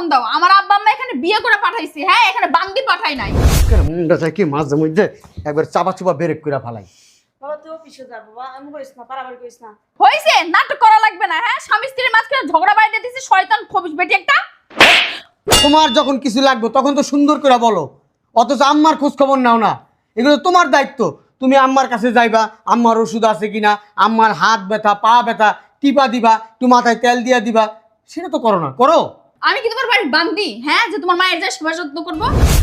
Phone দাও? আমার আব্বা আম্মা এখানে বিয়ে করে পাঠাইছি হ্যাঁ? এখানে বান্দি পাঠাই নাই। মুন্ডা চাই কি মাঝে মধ্যে একবার চাপা চুপা বেরেক করে ফালাই। বাবা তুই অফিসে যা বাবা। আমি করিস না পারাবার করিস না। হয়েছে নাটক করা লাগবে না হ্যাঁ? স্বামী স্ত্রীর মাঝখানে ঝগড়া শয়তান খবিস বেটি একটা। তোমার যখন কিছু লাগবে তখন তো সুন্দর করে বলো। অথচ আম্মার খোঁজ খবর নাও না। এগুলো তোমার দায়িত্ব। তুমি আম্মার কাছে যাইবা আম্মার ওষুধ আছে কিনা আম্মার হাত ব্যথা পা ব্যথা টিপা দিবা একটু মাথায় তেল দিয়া দিবা। সেটা তো করো না করো। আমি কি তোমার বাড়ির বান্দি? হ্যাঁ যে তোমার মায়ের যা সেবা যত্ন করব?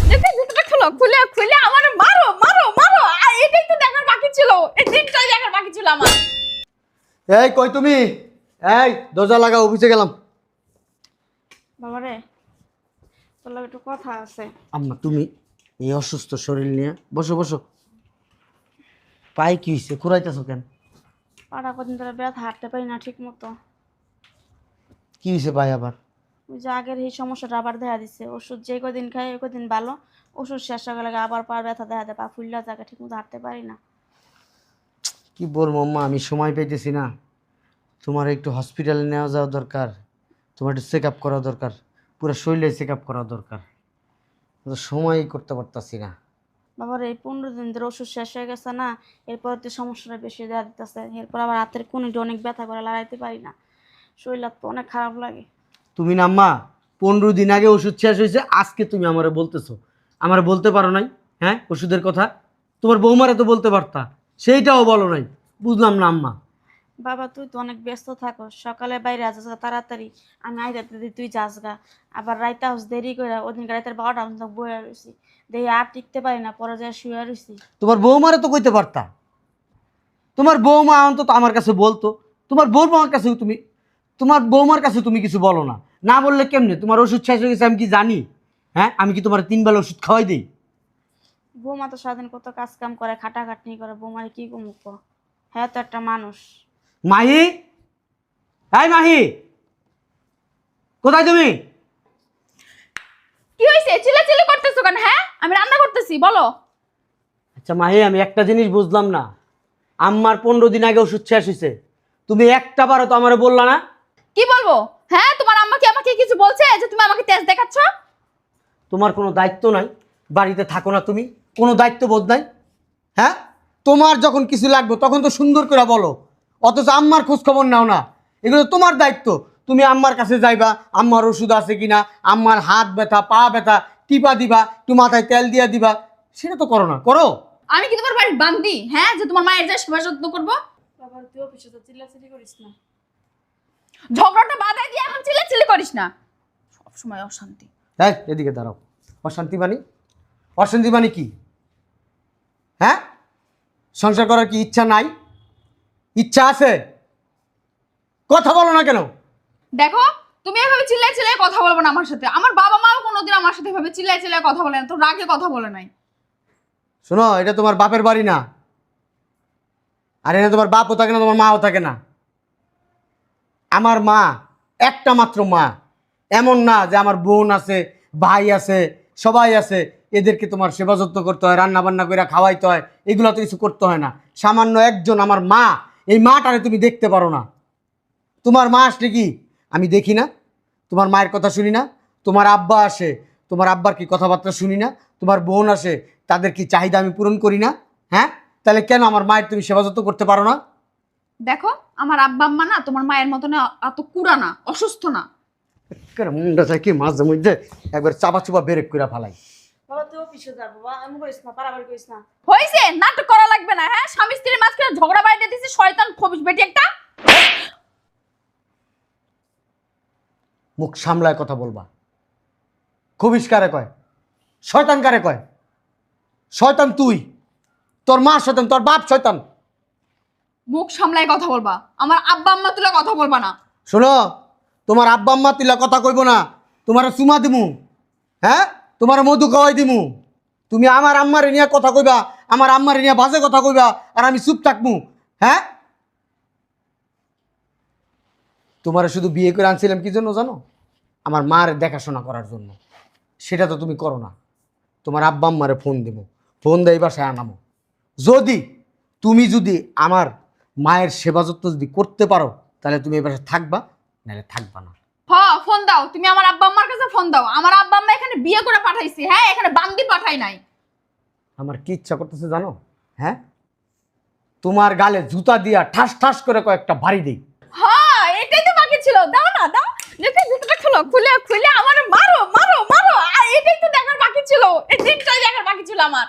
দেখে জুতোটা খুলো খুলে খুলে আমার মারো মারো মারো। আর এটাই তো দেখার বাকি ছিল। এই দিনটাই দেখার বাকি ছিল আমার। এই কই তুমি? এই দরজা লাগা অফিসে গেলাম। বাবা রে তোর লাগে একটু কথা আছে। আম্মা তুমি এই অসুস্থ শরীর নিয়ে বসো বসো। পায়ে কি হয়েছে খুরাইতেছো কেন? পাড়া কদিন ধরে ব্যথা হাঁটতে পারি না ঠিক মতো কি হয়েছে পায়ে আবার? ওই যে আগের এই সমস্যাটা আবার দেখা দিচ্ছে ওষুধ যে কদিন খাই ওই কদিন ভালো। ওষুধ শেষ হয়ে গেলে আবার পা ব্যথা দেখা দেয় পা ফুললা জায়গা ঠিক মতো হাঁটতে পারি না। কি বলব আম্মা আমি সময় পাইতেছি না। তোমার একটু হসপিটালে নেওয়া যাওয়া দরকার তোমার একটু চেক আপ করা দরকার পুরো শরীরে চেক আপ করা দরকার। সময়ই করতে পারতাছি না। বাবার এই পনেরো দিন ধরে ওষুধ শেষ হয়ে গেছে না এরপর তো সমস্যাটা বেশি দেখা দিতেছে। এরপর আবার হাতের কোনটা অনেক ব্যথা করে লড়াইতে পারি না। শরীর তো অনেক খারাপ লাগে। তুমি না আম্মা পনেরো দিন আগে ওষুধ শেষ হয়েছে আজকে তুমি আমারে বলতেছো। আমার বলতে পারো নাই হ্যাঁ ওষুধের কথা? তোমার বৌমারে তো বলতে পারতা সেইটাও বলো নাই। বুঝলাম না আম্মা। বাবা তুই তো অনেক ব্যস্ত থাকো সকালে বাইরে আসা তাড়াতাড়ি। আমি আইতে দিই তুই যাস গা। আবার রাইতে হাউস দেরি করে ওদিন রাইতের বারোটা পর্যন্ত বয়ে রয়েছি দেখি আর টিকতে পারি না পরে যায় শুয়ে রয়েছি তোমার বৌমারে তো কইতে পারতা। তোমার বৌমা অন্তত আমার কাছে বলতো। তোমার বৌমার কাছে তুমি তোমার বৌমার কাছে তুমি কিছু বলো না। না বললে কেমনে? তোমার ওষুধ শেষ হয়ে গেছে আমি কি জানি? হ্যাঁ আমি কি তোমার তিন বেলা ওষুধ খাওয়াই দিই? বৌমা তো সারাদিন কত কাজ কাম করে খাটাখাটনি করে বৌমারে কি কমুক হ্যাঁ তো একটা মানুষ। মাহি? হাই মাহি! কোথায় তুমি? কি হয়েছে চিল্লাচিল্লি করতেছো কেন? হ্যাঁ আমি রান্না করতেছি বলো। আচ্ছা মাহি আমি একটা জিনিস বুঝলাম না। আম্মার পনেরো দিন আগে ওষুধ শেষ হয়েছে তুমি একটা বারো তো আমার বললা না। কি বলব? হ্যাঁ তোমার কি আমাকে কিছু বলছে যে তুমি আমাকে তেজ দেখাচ্ছ? তোমার কোনো দায়িত্ব নাই বাড়িতে থাকো না তুমি কোনো দায়িত্ব বোধ নাই হ্যাঁ? তোমার যখন কিছু লাগবে তখন তো সুন্দর করে বলো অথচ আম্মার খোঁজ খবর নাও না এগুলো তোমার দায়িত্ব। তুমি আম্মার কাছে যাইবা আম্মার ওষুধ আছে কিনা আম্মার হাত ব্যথা পা ব্যথা টিপা দিবা একটু মাথায় তেল দিয়া দিবা সেটা তো করো না করো। আমি কি তোমার বাড়ির বান্দি? হ্যাঁ যে তোমার মায়ের যা সেবা যত্ন করব? বাবা তুই অফিসে তো চিল্লাচিল্লি করিস না। ঝগড়াটা বাধাই দিয়ে এখন চিল্লাচিল্লি করিস না। সবসময় অশান্তি। হ্যাঁ এদিকে দাঁড়াও। অশান্তি বাণী অশান্তি বাণী কি? হ্যাঁ? সংসার করার কি ইচ্ছা নাই? ইচ্ছা আছে? কথা বলো না কেন? দেখো তুমি এভাবে চিল্লাই চিল্লাই কথা বলব না আমার সাথে। আমার বাবা মাও কোনোদিন আমার সাথে এভাবে চিল্লাই চিল্লাই কথা বলে না। তো রাগে কথা বলে নাই। শোনো এটা তোমার বাপের বাড়ি না। আর এখানে তোমার বাপও থাকে না তোমার মাও থাকে না। আমার মা একটা মাত্র মা। এমন না যে আমার বোন আছে, ভাই আছে, সবাই আছে, এদেরকে তোমার সেবা যত্ন করতে হয় রান্না বান্না করে খাওয়াইতে হয়, এগুলো তো কিছু করতে হয় না। সামান্য একজন আমার মা, এই মাটারে তুমি দেখতে পারো না। তোমার মা আসলে কি? আমি দেখি না। তোমার মায়ের কথা শুনি না। তোমার আব্বা আসে, তোমার আব্বার কি কথাবার্তা শুনি না? তোমার বোন আসে, তাদের কি চাহিদা আমি পূরণ করি না? হ্যাঁ? তাহলে কেন আমার মায়ের তুমি সেবা যত্ন করতে পারো না? দেখো আমার আব্বা আম্মা না তোমার মায়ের মতন এত কুড়া না অসুস্থ না। মুন্ডা চাই কি মাঝে মধ্যে একবার চাপা চুপা বেরেক করে ফেলাই। বাবা তুই অফিসে যা বাবা আমি করিস না পারাবার করিস না। হয়েছে নাটক করা লাগবে না হ্যাঁ? স্বামী স্ত্রীর মাঝখানে ঝগড়া শয়তান খবিস বেটি একটা। মুখ সামলায় কথা বলবা। খবিস কারে কয়? শয়তান কারে কয়? শয়তান তুই। তোর মা শয়তান তোর বাপ শয়তান। মুখ সামলায় কথা বলবা। আমার আব্বা আম্মা তুলে কথা বলবা না। শোনো, তোমার আব্বা আম্মা তিলা কথা কইব না। তোমার চুমা দিমু। হ্যাঁ? তোমার মধু খাওয়াই দিমু। তুমি আমার আম্মারে নিয়ে কথা কইবা, আমার আম্মারে নিয়ে বাজে কথা কইবা, আর আমি চুপ থাকমু। হ্যাঁ? তোমারে শুধু বিয়ে করে আনছিলাম কি জন্য জানো? আমার মার দেখাশোনা করার জন্য। সেটা তো তুমি করো না। তোমার আব্বা আম্মারে ফোন দেবো ফোন দেয় বাসায় আনামো। যদি, তুমি যদি আমার মায়ের সেবা যত্ন যদি করতে পারো তাহলে তুমি এবার থাকবা নাহলে থাকবা না। হ ফোন দাও। তুমি আমার আব্বা আম্মার কাছে ফোন দাও। আমার আব্বা আম্মা এখানে বিয়ে করে পাঠাইছে। হ্যাঁ এখানে বান্দি পাঠাই নাই। আমার কি ইচ্ছা করতেছে জানো? হ্যাঁ? তোমার গালে জুতা দিয়া ঠাস ঠাস করে কয়েকটা বাড়ি দিই। হ্যাঁ এটাই তো বাকি ছিল। দাও না দাও। দেখে জুতোটা খুলো খুলে খুলে আমার মারো মারো মারো। আর এটাই তো দেখার বাকি ছিল। এই দিনটাই দেখার বাকি ছিল আমার।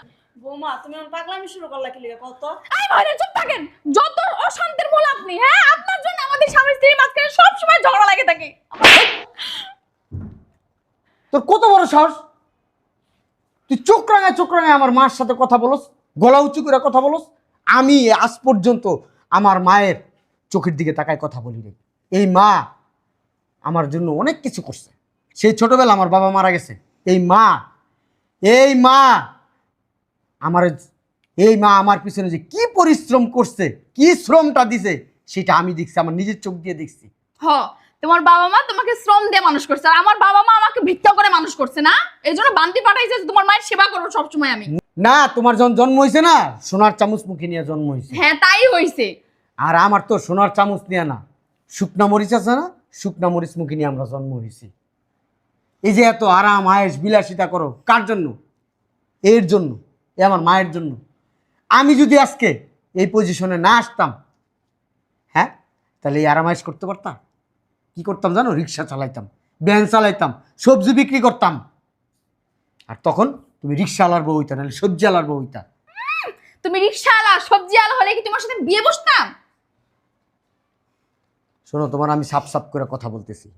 বৌমা তুমি আমার পাগলামি শুরু করলা কি লিগে? কত আই ভাইরে চুপ থাকেন। যত অশান্তির মূল আপনি হ্যাঁ? আপনার জন্য আমাদের স্বামী স্ত্রীর মাঝখানে সব সময় ঝগড়া লাগে থাকে তোর কত বড় সাহস? তুই চোখ রাঙায় চোখ রাঙায় আমার মার সাথে কথা বলস গলা উঁচু করে কথা বলস। আমি আজ পর্যন্ত আমার মায়ের চোখের দিকে তাকায় কথা বলি রে এই মা আমার জন্য অনেক কিছু করছে। সেই ছোটবেলা আমার বাবা মারা গেছে। এই মা এই মা আমার এই মা আমার পিছনে যে কি পরিশ্রম করছে কি শ্রমটা দিছে সেটা আমি দেখছি আমার নিজের চোখ দিয়ে দেখছি। হ তোমার বাবা মা তোমাকে শ্রম দিয়ে মানুষ করছে আর আমার বাবা মা আমাকে ভিক্ষা করে মানুষ করছে না? এই জন্য বান্তি পাঠাইছে যে তোমার মায়ের সেবা করব সবসময় আমি। না তোমার যখন জন্ম হয়েছে না সোনার চামচ মুখে নিয়ে জন্ম হয়েছে হ্যাঁ তাই হইছে। আর আমার তো সোনার চামচ নিয়ে না শুকনা মরিচ আছে না শুকনা মরিচ মুখে নিয়ে আমরা জন্ম হয়েছি এই যে এত আরাম আয়েস বিলাসিতা করো কার জন্য? এর জন্য। এ আমার মায়ের জন্য। আমি যদি আজকে এই পজিশনে না আসতাম হ্যাঁ? তাহলে এই আরাম আয়েস করতে পারতাম? কি করতাম জানো? রিক্সা চালাইতাম ভ্যান চালাইতাম সবজি বিক্রি করতাম। আর তখন তুমি রিক্সাওয়ালার বউ হইতা নাহলে সবজি আলার বউ হইতা। তুমি রিক্সাওয়ালা সবজি আলা হলে কি তোমার সাথে বিয়ে বসতাম? শোনো তোমার আমি সাপ সাপ করে কথা বলতেছি।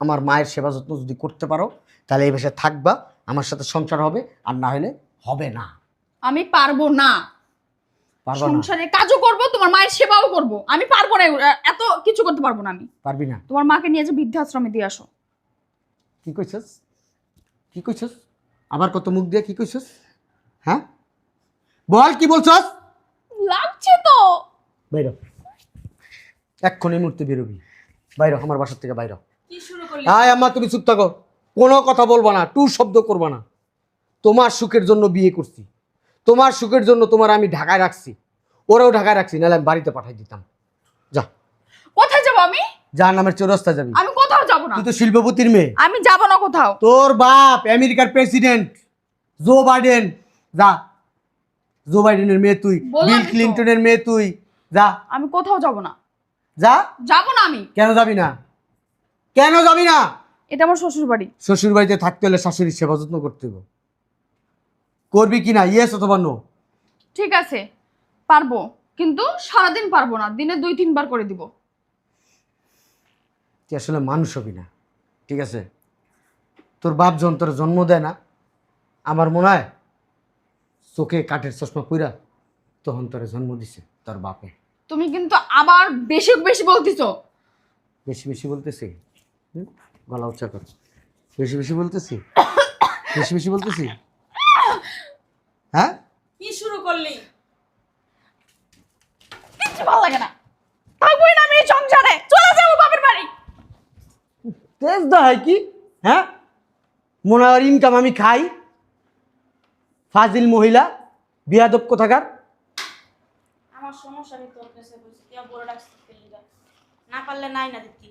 আমার মায়ের সেবা যত্ন যদি করতে পারো তাহলে এই বাসায় থাকবা আমার সাথে সংসার হবে আর না হলে হবে না। আমি পারব না। পারবা সংসারে কাজও করব তোমার মায়ের সেবাও করব। আমি পারব না এত কিছু করতে পারব না আমি। পারবি না। তোমার মাকে নিয়ে যে বৃদ্ধাশ্রমে দিয়ে আসো। কি কইছস? কি কইছস? আবার কত মুখ দিয়ে কি কইছস? হ্যাঁ? বল কি বলছস? লাগছে তো। বাইর এক্ষুনি মূর্তি বেরোবি। বাইর আমার বাসার থেকে বাইর কি শুরু করলি? আয় আম্মা তুমি চুপ থাকো। কোনো কথা বলবা না টু শব্দ করবা না। তোমার সুখের জন্য বিয়ে করছি। তোমার সুখের জন্য তোমার আমি ঢাকায় রাখছি। ওরাও ঢাকায় রাখছি নাহলে আমি বাড়িতে পাঠাই দিতাম। যা। কোথায় যাব আমি? যার নামের চৌরাস্তা যাবি। আমি কোথাও যাব না। তুই তো শিল্পপতির মেয়ে। আমি যাব না কোথাও। তোর বাপ আমেরিকার প্রেসিডেন্ট জো বাইডেন। যা। জো বাইডেনের মেয়ে তুই বিল। ক্লিন্টনের মেয়ে তুই। যা। আমি কোথাও যাব না। যা। যাব না আমি। কেন যাবি না? কেন যাবি না? এটা আমার শ্বশুর বাড়ি শ্বশুর বাড়িতে থাকতে হলে শাশুড়ির সেবা যত্ন করতে হবে করবি কি না? ইয়েস অথবা নো ঠিক আছে পারব কিন্তু সারাদিন পারব না দিনে দুই তিনবার করে দিব। তুই আসলে মানুষ হবি না ঠিক আছে? তোর বাপ যখন তোর জন্ম দেয় না আমার মনে হয় চোখে কাঠের চশমা পুরা তখন তোর জন্ম দিছে তোর বাপে। তুমি কিন্তু আবার বেশি বেশি বলতেছো। বেশি বেশি বলতেছি? হুম? গলা উচ্চা কর। বেশি বেশি বলতেছি? বেশি বেশি বলতেছি? হ্যাঁ? কি শুরু করলি? কিচ্ছু ভালো লাগে না। থাকবোই না আমি এই সংসারে। চলে যাব বাপের বাড়ি। তেজ হয় কি? হ্যাঁ? মনে হয় ইনকাম আমি খাই। ফাজিল মহিলা বিয়াদব কোথাকার? আমার সমস্যা আমি তোর কাছে বলছি তুই আর বলে ডাকছিস না পারলে নাই না দিতি।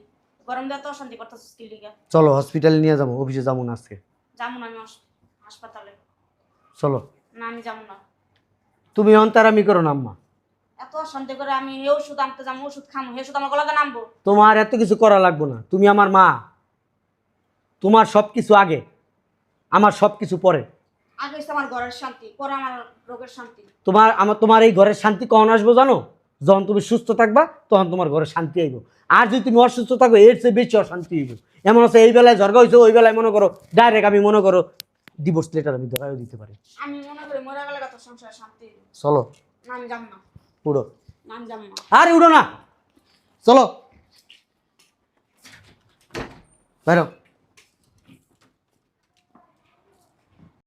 গরম দিয়ে তো অশান্তি করতেছিস কি লিগা চলো হসপিটালে নিয়ে যাব অফিসে যাব না আজকে। যাব না আমি হাস- হাসপাতালে। চলো। না আমি যাব না। তুমি অন্তারামি করো না আম্মা। এত অশান্তি করে আমি এই ওষুধ আনতে যাব ওষুধ খামো এই ওষুধ আমার গলাতে নামবো। তোমার এত কিছু করা লাগবে না। তুমি আমার মা। তোমার সব কিছু আগে। আমার সব কিছু পরে। আগে হচ্ছে আমার ঘরের শান্তি পরে আমার রোগের শান্তি। তোমার আমার তোমার এই ঘরের শান্তি কখন আসব জানো? যখন তুমি সুস্থ থাকবা তখন তোমার ঘরে শান্তি আইব। আর যদি তুমি অসুস্থ থাকো এর চেয়ে বেশি অশান্তি হইব। এমন আছে এই বেলায় ঝরগা হয়েছে ওই বেলায় মনে করো ডাইরেক্ট আমি মনে করো ডিভোর্স লেটার আমি ধরায়ও দিতে পারি। আমি মনে করি মরে গেলে কত সংসার শান্তি। চলো। নাম আমি যাব না। উড়ো। নাম আমি যাব না। আরে উড়ো না। চলো। বেরো